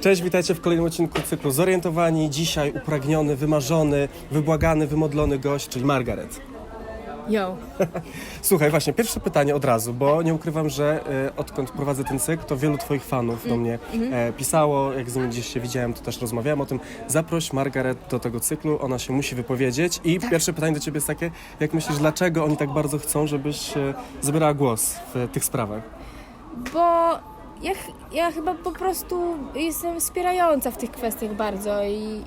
Cześć, witajcie w kolejnym odcinku cyklu Zorientowani. Dzisiaj upragniony, wymarzony, wybłagany, wymodlony gość, czyli Margaret. Yo. Słuchaj, właśnie, pierwsze pytanie od razu, bo nie ukrywam, że e, odkąd prowadzę ten cykl, to wielu Twoich fanów do mnie e, pisało, jak z nimi gdzieś się widziałem, to też rozmawiałem o tym. Zaproś Margaret do tego cyklu, ona się musi wypowiedzieć. I pierwsze pytanie do Ciebie jest takie, jak myślisz, dlaczego oni tak bardzo chcą, żebyś e, zabierała głos w tych sprawach? Bo ja, ja chyba po prostu jestem wspierająca w tych kwestiach bardzo i,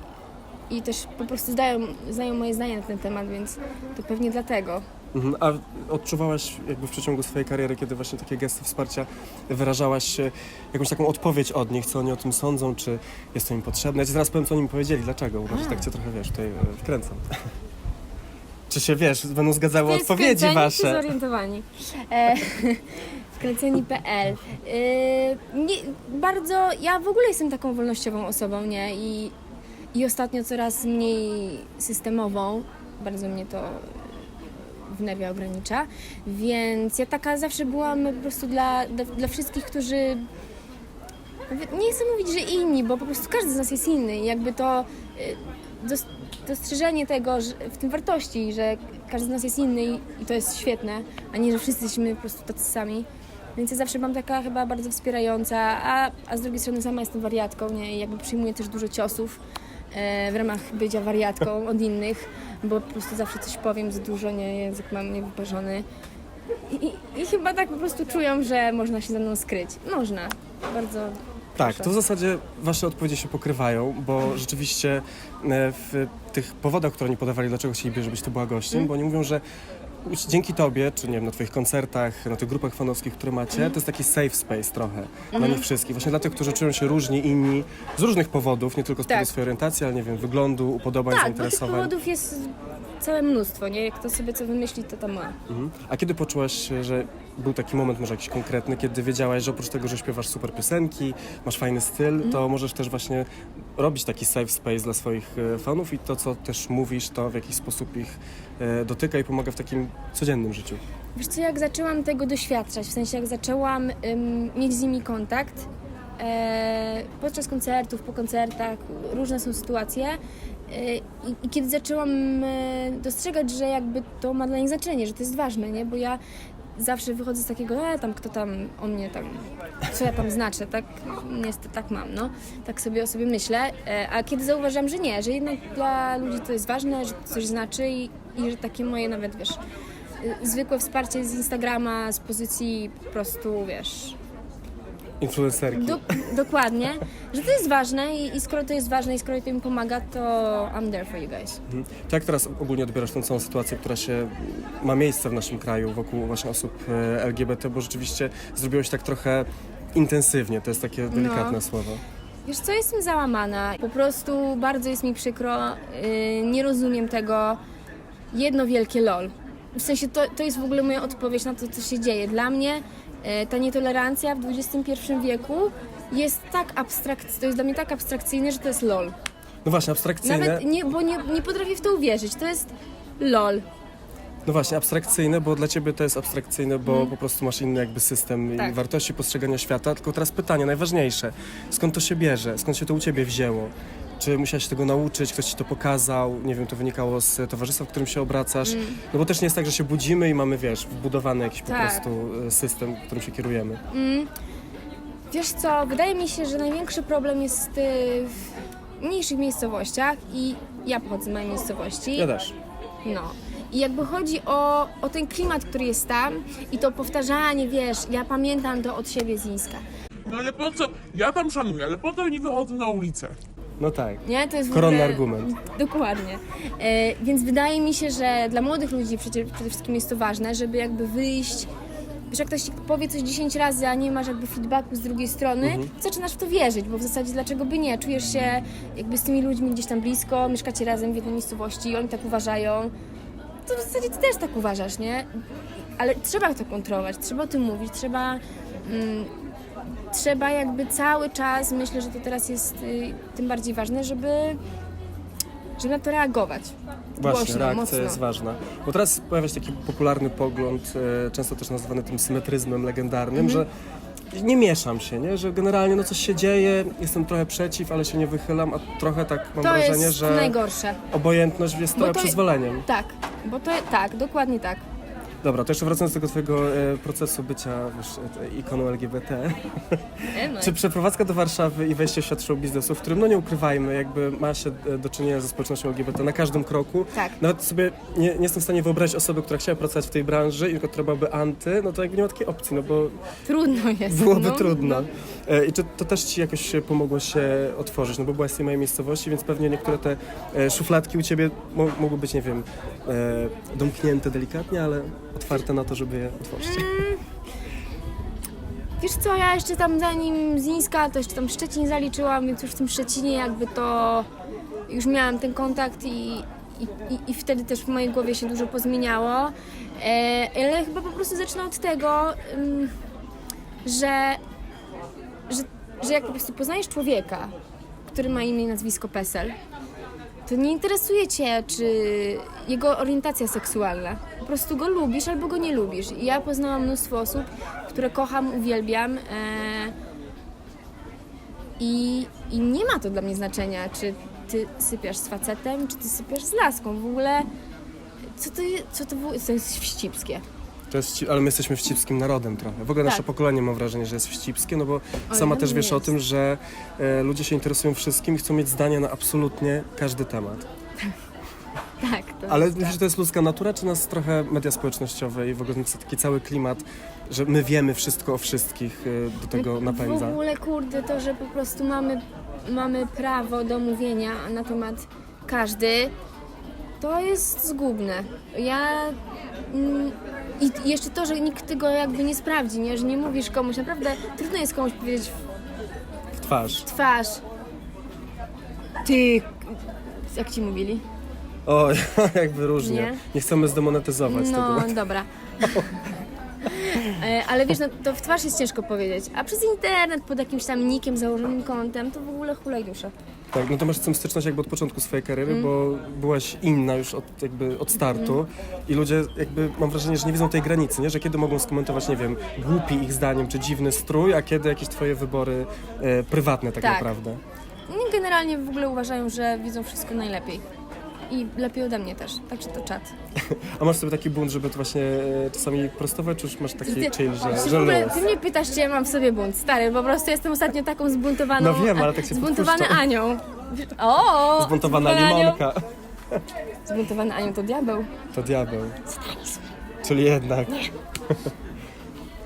i też po prostu znają, znają moje zdanie na ten temat, więc to pewnie dlatego. Mhm. A odczuwałaś jakby w przeciągu swojej kariery, kiedy właśnie takie gesty wsparcia wyrażałaś e, jakąś taką odpowiedź od nich, co oni o tym sądzą, czy jest to im potrzebne? Ja ci zaraz powiem, co oni mi powiedzieli, dlaczego, bo tak cię trochę, wiesz, tutaj e, wkręcam. czy się, wiesz, będą zgadzały odpowiedzi wkręceni czy wasze? zorientowani. E, wkręceni.pl e, nie, Bardzo, ja w ogóle jestem taką wolnościową osobą, nie? I, I ostatnio coraz mniej systemową. Bardzo mnie to wnerwia, ogranicza. Więc ja taka zawsze byłam po prostu dla, dla, dla wszystkich, którzy nie chcę mówić, że inni, bo po prostu każdy z nas jest inny i jakby to y, dos- dostrzeżenie tego, że w tym wartości, że każdy z nas jest inny i to jest świetne, a nie, że wszyscy jesteśmy po prostu tacy sami. Więc ja zawsze mam taka chyba bardzo wspierająca, a, a z drugiej strony sama jestem wariatką, nie? I jakby przyjmuję też dużo ciosów e, w ramach bycia wariatką od innych, bo po prostu zawsze coś powiem za dużo, nie? Język mam niewyparzony. I, i, I chyba tak po prostu czują, że można się ze mną skryć. Można. Bardzo Tak, to w zasadzie wasze odpowiedzi się pokrywają, bo rzeczywiście e, w tych powodach, które oni podawali, dlaczego chcieliby, żebyś ty była gościem, Mm. bo oni mówią, że dzięki tobie, czy nie wiem, na twoich koncertach, na tych grupach fanowskich, które macie, to jest taki safe space trochę dla nich wszystkich. Właśnie dla tych, którzy czują się różni, inni, z różnych powodów, nie tylko z powodu Tak. swojej orientacji, ale nie wiem, wyglądu, upodobań, Tak, bo tych zainteresowań. powodów jest całe mnóstwo, nie? Jak kto sobie co wymyśli, to tam ma. Mhm. A kiedy poczułaś, że był taki moment, może jakiś konkretny, kiedy wiedziałaś, że oprócz tego, że śpiewasz super piosenki, masz fajny styl, Mhm. to możesz też właśnie robić taki safe space dla swoich e, fanów i to, co też mówisz, to w jakiś sposób ich e, dotyka i pomaga w takim codziennym życiu. Wiesz co, jak zaczęłam tego doświadczać, w sensie jak zaczęłam ym, mieć z nimi kontakt, e, podczas koncertów, po koncertach, różne są sytuacje e, i, i kiedy zaczęłam e, dostrzegać, że jakby to ma dla nich znaczenie, że to jest ważne, nie? Bo ja zawsze wychodzę z takiego, e, tam kto tam o mnie tam, co ja tam znaczę, tak? Niestety tak mam, no. Tak sobie o sobie myślę. E, a kiedy zauważyłam, że nie, że jednak dla ludzi to jest ważne, że coś znaczy i, i że takie moje nawet, wiesz, y, zwykłe wsparcie z Instagrama, z pozycji po prostu, wiesz, Influencerki. do, dokładnie, że to jest ważne i, i skoro to jest ważne i skoro to im pomaga, to I'm there for you guys. Mhm. To jak teraz ogólnie odbierasz tą całą sytuację, która się ma miejsce w naszym kraju wokół właśnie osób e, LGBT, bo rzeczywiście zrobiło się tak trochę intensywnie, to jest takie delikatne No. słowo. Wiesz co, jestem załamana. Po prostu bardzo jest mi przykro. Yy, nie rozumiem tego. Jedno wielkie lol. W sensie to, to jest w ogóle moja odpowiedź na to, co się dzieje. Dla mnie yy, ta nietolerancja w XXI wieku jest tak abstrakcyjna, to jest dla mnie tak abstrakcyjne, że to jest lol. No właśnie, abstrakcyjne. Nawet nie, bo nie, nie potrafię w to uwierzyć. To jest lol. No właśnie, abstrakcyjne, bo dla ciebie to jest abstrakcyjne, bo po prostu masz inny jakby system i Mhm. Tak. wartości postrzegania świata. Tylko teraz pytanie najważniejsze. Skąd to się bierze? Skąd się to u ciebie wzięło? Czy musiałeś się tego nauczyć, ktoś ci to pokazał, nie wiem, to wynikało z towarzystwa, w którym się obracasz? No bo też nie jest tak, że się budzimy i mamy, wiesz, wbudowany jakiś po Mm. Tak. prostu e, system, którym się kierujemy. Wiesz co, wydaje mi się, że największy problem jest y, w mniejszych miejscowościach i ja pochodzę z małej miejscowości. Ja też. No. I jakby chodzi o, o ten klimat, który jest tam i to powtarzanie, wiesz, ja pamiętam to od siebie z Ińska. No ale po co? Ja tam szanuję, ale po co nie wychodzę na ulicę? No tak. Nie? To jest w Koronny ogóle... argument. Dokładnie. E, więc wydaje mi się, że dla młodych ludzi przecież, przede wszystkim jest to ważne, żeby jakby wyjść. Wiesz, jak ktoś ci powie coś 10 razy, a nie masz jakby feedbacku z drugiej strony, Mhm. zaczynasz w to wierzyć, bo w zasadzie dlaczego by nie? Czujesz się jakby z tymi ludźmi gdzieś tam blisko, mieszkacie razem w jednej miejscowości, oni tak uważają. To w zasadzie ty też tak uważasz, nie? Ale trzeba to kontrolować, trzeba o tym mówić, trzeba. Mm, trzeba jakby cały czas, myślę, że to teraz jest y, tym bardziej ważne, żeby, żeby na to reagować. Właśnie, Głośno, reakcja mocno. jest ważna. Bo teraz pojawia się taki popularny pogląd, e, często też nazywany tym symetryzmem legendarnym, Mhm. że nie mieszam się, nie? Że generalnie no coś się dzieje, jestem trochę przeciw, ale się nie wychylam, a trochę tak mam To wrażenie, jest że najgorsze. obojętność jest trochę to- przyzwoleniem. Tak, bo to tak, dokładnie tak. Dobra, to jeszcze wracając do tego twojego e, procesu bycia wiesz, e, ikoną LGBT. E, no. Czy przeprowadzka do Warszawy i wejście w świat show biznesu, w którym, no nie ukrywajmy, jakby ma się e, do czynienia ze społecznością LGBT na każdym kroku. Tak. Nawet sobie nie, nie jestem w stanie wyobrazić osoby, która chciała pracować w tej branży i która byłaby anty, no to jakby nie ma takiej opcji, no bo Trudno jest. byłoby no. trudno. E, I czy to też ci jakoś pomogło się otworzyć? No bo byłaś z tej mojej miejscowości, więc pewnie niektóre te e, szufladki u ciebie mo- mogły być, nie wiem, e, domknięte delikatnie, ale otwarte na to, żeby je otworzyć. Wiesz co, ja jeszcze tam zanim z Niska, to jeszcze tam Szczecin zaliczyłam, więc już w tym Szczecinie jakby to już miałam ten kontakt i, i, i, wtedy też w mojej głowie się dużo pozmieniało. E, ale chyba po prostu zacznę od tego, ym, że, że, że jak po prostu poznajesz człowieka, który ma imię i nazwisko PESEL, to nie interesuje cię, czy jego orientacja seksualna. Po prostu go lubisz albo go nie lubisz. I ja poznałam mnóstwo osób, które kocham, uwielbiam. E, i, I nie ma to dla mnie znaczenia, czy ty sypiasz z facetem, czy ty sypiasz z laską. W ogóle, co to, co to, było- to jest wścibskie. To jest, ale my jesteśmy wścibskim narodem trochę. W ogóle nasze Tak. pokolenie mam wrażenie, że jest wścibskie, no bo Oj, sama też wiesz o jest. tym, że e, ludzie się interesują wszystkim i chcą mieć zdanie na absolutnie każdy temat. Tak, to Ale myślisz, tak. że to jest ludzka natura, czy nas trochę media społecznościowe i w ogóle taki cały klimat, że my wiemy wszystko o wszystkich, e, do tego napędza? W ogóle, kurde, to, że po prostu mamy, mamy prawo do mówienia na temat każdy, to jest zgubne. Ja... Mm, I jeszcze to, że nikt tego jakby nie sprawdzi, nie? że nie mówisz komuś, naprawdę trudno jest komuś powiedzieć w W twarz. twarz. Ty... Jak ci mówili? O, jakby różnie. Nie? Nie, chcemy zdemonetyzować No, tego. dobra. E, Ale wiesz, no, to w twarz jest ciężko powiedzieć. A przez internet, pod jakimś tam nikiem, założonym kontem, to w ogóle hulaj dusza. Tak, no to masz z tym styczność jakby od początku swojej kariery, Mm. bo byłaś inna już od, jakby od startu i ludzie jakby, mam wrażenie, że nie widzą tej granicy, nie? Że kiedy mogą skomentować, nie wiem, głupi ich zdaniem, czy dziwny strój, a kiedy jakieś twoje wybory e, prywatne tak, Tak. naprawdę. Oni generalnie w ogóle uważają, że widzą wszystko najlepiej. I lepiej ode mnie też, także to czat. A masz sobie taki bunt, żeby to właśnie e, czasami prostować, czy już masz taki Ty, chill, że, ty, że ogóle, luz? ty mnie pytasz, czy ja mam w sobie bunt. Stary, po prostu jestem ostatnio taką zbuntowaną... No wiem, ale tak się Zbuntowaną podpuszczam. Anią. O! Zbuntowana Anią. limonka. Zbuntowana Anią to diabeł. To diabeł. Czyli jednak.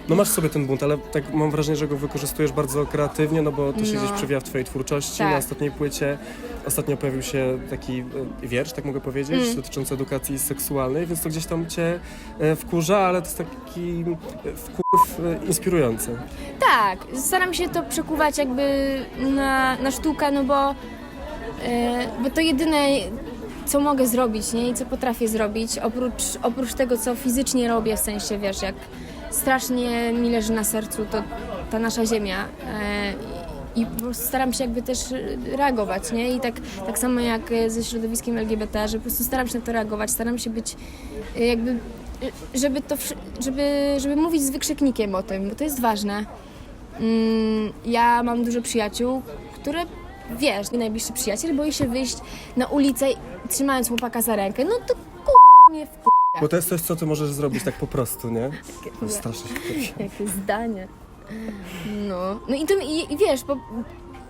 No masz sobie ten bunt, ale tak mam wrażenie, że go wykorzystujesz bardzo kreatywnie, no bo to się No. gdzieś przewija w twojej twórczości. Tak. Na ostatniej płycie ostatnio pojawił się taki e, wiersz, tak mogę powiedzieć, Mm. dotyczący edukacji seksualnej, więc to gdzieś tam cię e, wkurza, ale to jest taki e, wkurw e, inspirujący. Tak, staram się to przekuwać jakby na, na sztukę, no bo, e, bo to jedyne, co mogę zrobić, nie? I co potrafię zrobić, oprócz, oprócz tego, co fizycznie robię, w sensie, wiesz, jak strasznie mi leży na sercu to ta nasza ziemia. E, i po prostu staram się jakby też reagować, nie? I tak, tak samo jak ze środowiskiem LGBT, że po prostu staram się na to reagować, staram się być e, jakby, e, żeby to, żeby, żeby mówić z wykrzyknikiem o tym, bo to jest ważne. Mm, ja mam dużo przyjaciół, które wiesz, mój najbliższy przyjaciel boi się wyjść na ulicę trzymając chłopaka za rękę. No to k***a mnie w Bo to jest coś, co ty możesz zrobić tak po prostu, nie? Strasznie się kopie. Jakie zdanie. No, no i, to, i, i wiesz, po,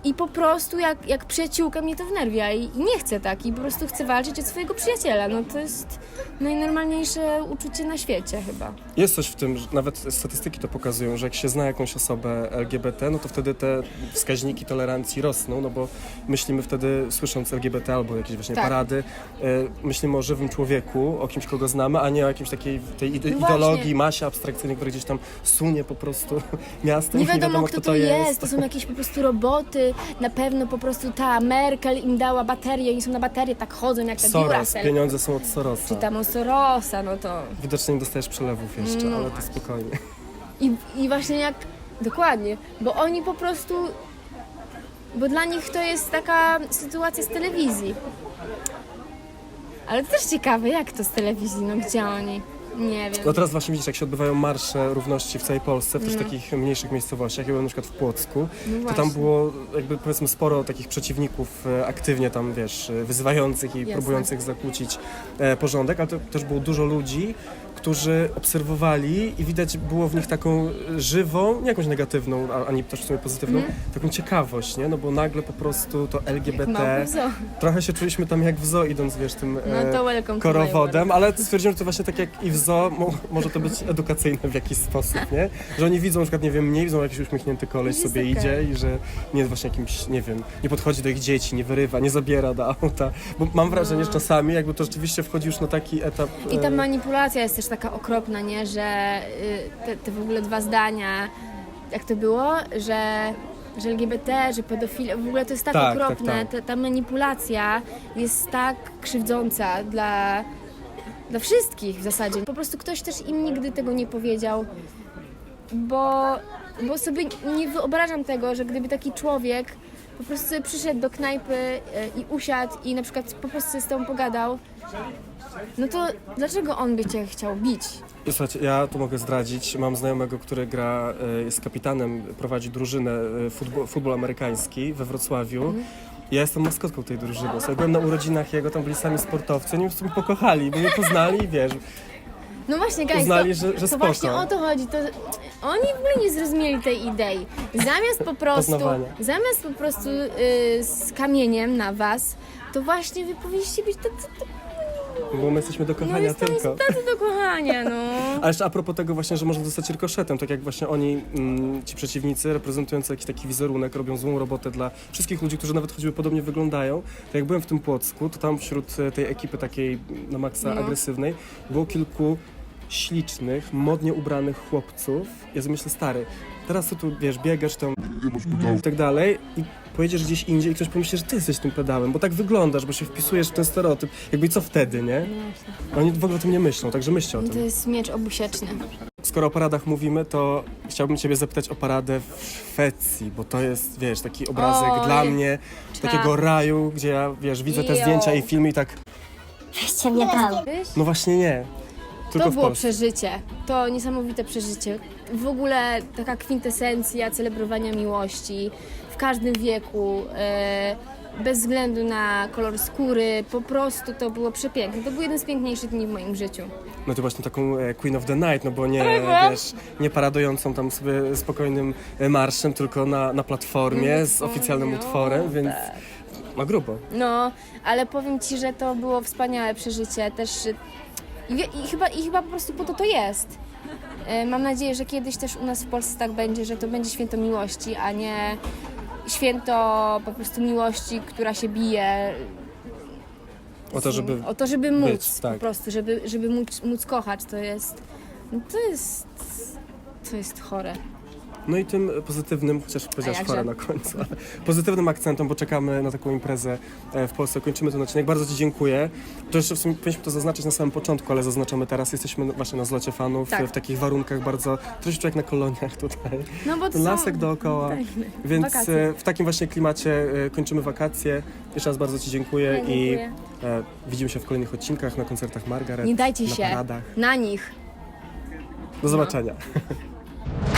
i po prostu jak, jak przyjaciółka mnie to wnerwia i, i nie chcę tak i po prostu chcę walczyć o swojego przyjaciela. No to jest najnormalniejsze uczucie na świecie chyba. Jest coś w tym, że nawet statystyki to pokazują, że jak się zna jakąś osobę LGBT, no to wtedy te wskaźniki tolerancji rosną, no bo myślimy wtedy, słysząc LGBT albo jakieś właśnie Tak. parady, e, myślimy o żywym człowieku, o kimś, kogo znamy, a nie o jakimś takiej tej ide- No ideologii, masie abstrakcyjnej, która gdzieś tam sunie po prostu miastem Nie wiadomo, kto to jest. to są jakieś po prostu roboty, na pewno po prostu ta Merkel im dała baterię, oni są na baterię, tak chodzą jak ta Soros, Duracell. pieniądze są od Sorosa. Czy tam o Sorosa, no to... Widocznie nie dostajesz przelewów jeszcze, No ale to spokojnie. I, I właśnie jak. Dokładnie, bo oni po prostu. Bo dla nich to jest taka sytuacja z telewizji. Ale to też ciekawe, jak to z telewizji, no gdzie oni? Nie wiem. No teraz właśnie widzisz, jak się odbywają marsze równości w całej Polsce, w też No. takich mniejszych miejscowościach, ja byłem na przykład w Płocku, No to tam właśnie. było jakby powiedzmy sporo takich przeciwników e, aktywnie tam, wiesz, e, wyzywających i Jasne. próbujących zakłócić e, porządek, ale to też było dużo ludzi, którzy obserwowali i widać było w nich taką żywą, nie jakąś negatywną, a- ani też w sumie pozytywną, Mhm. taką ciekawość, nie? No bo nagle po prostu to LGBT, małpy w zoo. trochę się czuliśmy tam jak w zoo idąc, wiesz, tym No e, to welcome to my korowodem, world. ale stwierdziłem, że to właśnie tak jak i w zoo mo, może to być edukacyjne w jakiś sposób, nie? Że oni widzą na przykład, nie wiem, mnie, widzą jakiś uśmiechnięty koleś Jest sobie okej. idzie i że nie jest właśnie jakimś, nie wiem, nie podchodzi do ich dzieci, nie wyrywa, nie zabiera do auta, bo mam wrażenie, że czasami jakby to rzeczywiście wchodzi już na taki etap... No. I ta e, manipulacja jest też taka okropna, nie? Że y, te, te w ogóle dwa zdania, jak to było, że, że LGBT, że pedofilia, w ogóle to jest tak, Tak, tak, okropne. tak. Ta, ta manipulacja jest tak krzywdząca dla, dla wszystkich w zasadzie. Po prostu ktoś też im nigdy tego nie powiedział, bo, bo sobie nie wyobrażam tego, że gdyby taki człowiek po prostu przyszedł do knajpy y, i usiadł i na przykład po prostu z tobą pogadał, no to dlaczego on by cię chciał bić? Słuchajcie, ja tu mogę zdradzić, mam znajomego, który gra, e, jest kapitanem, prowadzi drużynę e, futbol, futbol amerykański we Wrocławiu. Mhm. Ja jestem maskotką tej drużyny. Byłem na urodzinach jego, tam byli sami sportowcy, oni w sumie pokochali, bo mnie poznali i wiesz, No właśnie, guys, Uznali, to, że- że to spoko. właśnie o to chodzi. To oni w ogóle nie zrozumieli tej idei. Zamiast po prostu, Poznawania. zamiast po prostu y, z kamieniem na was, to właśnie wy powinniście być tacy, bo my jesteśmy do no kochania jesteście tylko. tacy do kochania, no. A jeszcze a propos tego właśnie, że można zostać rykoszetem, tak jak właśnie oni, mm, ci przeciwnicy, reprezentujący jakiś taki wizerunek, robią złą robotę dla wszystkich ludzi, którzy nawet choćby podobnie wyglądają. To jak byłem w tym Płocku, to tam wśród e, tej ekipy takiej na maksa No. agresywnej było kilku ślicznych, modnie ubranych chłopców. Ja sobie myślę, stary, teraz ty tu, wiesz, biegasz tam i tak dalej i pojedziesz gdzieś indziej i ktoś pomyśli, że ty jesteś tym pedałem, bo tak wyglądasz, bo się wpisujesz w ten stereotyp. Jakby i co wtedy, nie? Oni w ogóle o tym nie myślą, także myślcie o No tym. to jest miecz obusieczny. Skoro o paradach mówimy, to chciałbym Ciebie zapytać o paradę w Szwecji, bo to jest, wiesz, taki obrazek Oj, dla mnie, takiego raju, gdzie ja, wiesz, widzę te Jo. zdjęcia i filmy i tak, Weźcie mnie tam. no właśnie nie, tylko To w było Polsce. przeżycie. To niesamowite przeżycie. W ogóle taka kwintesencja celebrowania miłości w każdym wieku. e, bez względu na kolor skóry, po prostu to było przepiękne. To był jeden z piękniejszych dni w moim życiu. No to właśnie taką e, Queen of the Night, no bo nie, Prawda? wiesz, nie paradującą tam sobie spokojnym e, marszem, tylko na, na platformie z oficjalnym No, utworem, więc tak. no grubo. No, ale powiem Ci, że to było wspaniałe przeżycie. Też i, wie- i, chyba, i chyba po prostu po to to jest. E, Mam nadzieję, że kiedyś też u nas w Polsce tak będzie, że to będzie święto miłości, a nie święto po prostu miłości, która się bije. O to, żeby o to, żeby móc być, tak. po prostu, żeby, żeby móc, móc kochać, to jest, no to jest, to jest chore. No i tym pozytywnym, chociaż powiedziałaś chore na końcu, ale pozytywnym akcentem, bo czekamy na taką imprezę e, w Polsce. Kończymy ten odcinek. Bardzo Ci dziękuję. To jeszcze w sumie powinniśmy to zaznaczyć na samym początku, ale zaznaczamy teraz. Jesteśmy właśnie na zlocie fanów Tak. w takich warunkach bardzo, troszeczkę jak na koloniach tutaj. No bo to Ten są- lasek dookoła. tak, Więc wakacje. e, w takim właśnie klimacie e, kończymy wakacje. Jeszcze raz bardzo Ci dziękuję, Ja i dziękuję. e, widzimy się w kolejnych odcinkach, na koncertach Margaret, Nie dajcie na się paradach. na nich. Do zobaczenia.